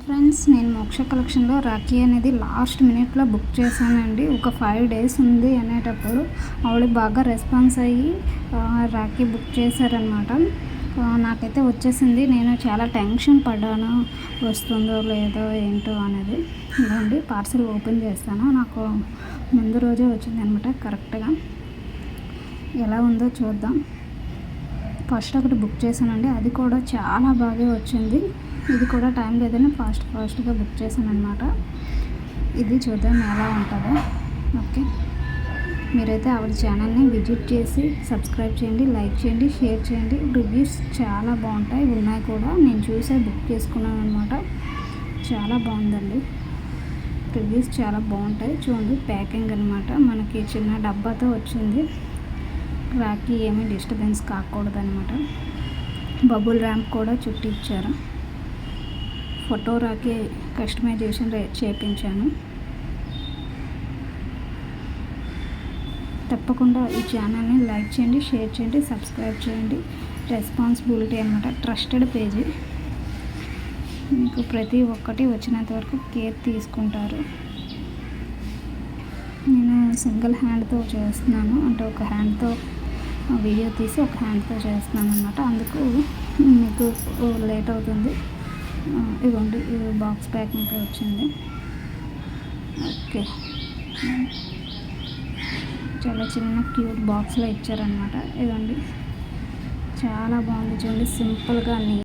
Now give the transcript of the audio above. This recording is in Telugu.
హాయ్ ఫ్రెండ్స్ నేను మోక్ష కలెక్షన్లో రాఖీ అనేది లాస్ట్ మినిట్లో బుక్ చేశానండి. ఒక ఫైవ్ డేస్ ఉంది అనేటప్పుడు ఆవిడ బాగా రెస్పాన్స్ అయ్యి రాఖీ బుక్ చేశారనమాట నాకైతే వచ్చేసింది. నేను చాలా టెన్షన్ పడ్డాను. వస్తుందో లేదో ఏంటో అనేది. ఇదండి పార్సల్ ఓపెన్ చేస్తాను. నాకు ముందు రోజే వచ్చింది అనమాట కరెక్ట్గా. ఎలా ఉందో చూద్దాం. ఫస్ట్ ఒకటి బుక్ చేశానండి. అది కూడా చాలా బాగా వచ్చింది. ఇది కూడా టైం లేదని ఫాస్ట్ ఫాస్ట్గా బుక్ చేశాను అనమాట ఇది చూద్దాం ఎలా ఉంటుందో. ఓకే. మీరైతే ఆవిడ ఛానల్ని విజిట్ చేసి సబ్స్క్రైబ్ చేయండి లైక్ చేయండి షేర్ చేయండి. రివ్యూస్ చాలా బాగుంటాయి. ఉన్నాయి కూడా. నేను చూసే బుక్ చేసుకున్నాను అనమాట చాలా బాగుందండి. రివ్యూస్ చాలా బాగుంటాయి. చూడండి ప్యాకింగ్ అనమాట మనకి చిన్న డబ్బాతో వచ్చింది. రాకి ఏమీ డిస్టర్బెన్స్ కాకూడదు అనమాట బబుల్ ర్యాంప్ కూడా చుట్టి ఇచ్చారు ఫోటో రాకి కస్టమైజేషన్ చేపించాను. తప్పకుండా ఈ ఛానల్ని లైక్ చేయండి షేర్ చేయండి సబ్స్క్రైబ్ చేయండి. రెస్పాన్సిబిలిటీ అనమాట ట్రస్టెడ్ పేజీ. మీకు ప్రతి ఒక్కటి వచ్చినంత వరకు కేర్ తీసుకుంటారు. నేను సింగిల్ హ్యాండ్తో చేస్తున్నాను. అంటే ఒక హ్యాండ్తో వీడియో తీసి ఒక హ్యాండ్తో చేస్తున్నాను అనమాట అందుకు మీకు లేట్ అవుతుంది. ఇదిగోండి ఇది బాక్స్ ప్యాకింగ్తో వచ్చింది. ఓకే. చాలా చిన్న క్యూట్ బాక్స్లో ఇచ్చారనమాట ఇదిగోండి చాలా బాగుంది చూడండి సింపుల్గా నీ